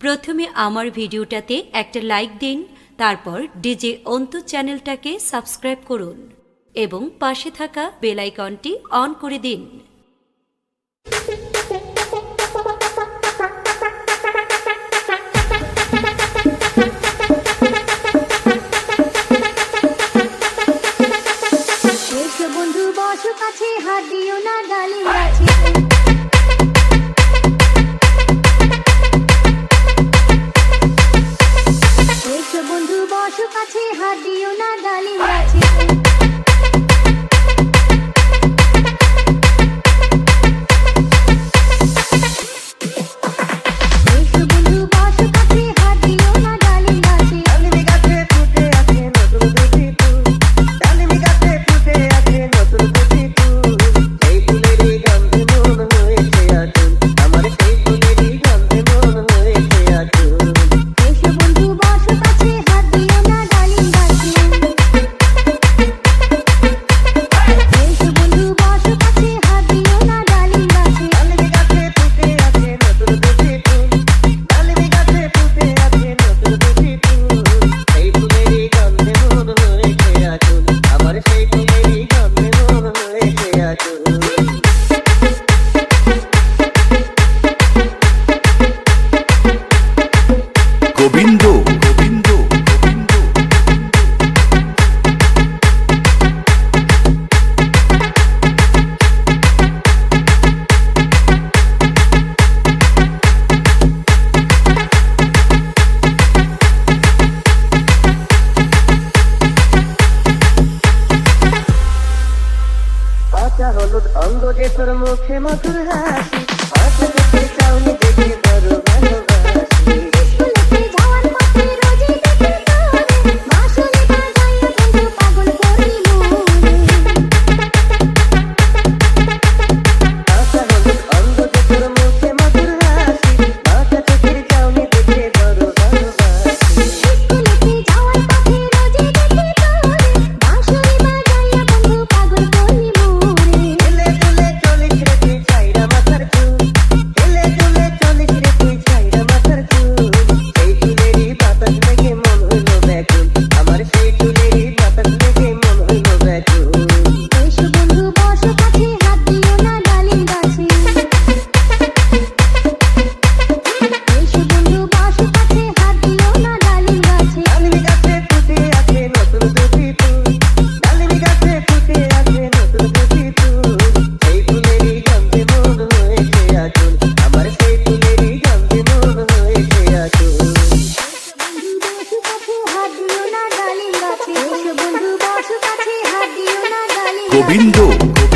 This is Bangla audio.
প্রথমে আমার ভিডিওটাতে একটা লাইক দিন, তারপর ডিজে অন্ত চ্যানেলটাকে সাবস্ক্রাইব করুন এবং পাশে থাকা বেলাইকনটি অন করে দিন। বন্ধু বসু কাছে হাত দিও না গালি গাছে কাঁচা হলুদ অঙ্গ যে তোর মুখে মধুর হাসি। হাসি চাউনি দেখে বড় গোবিন্দ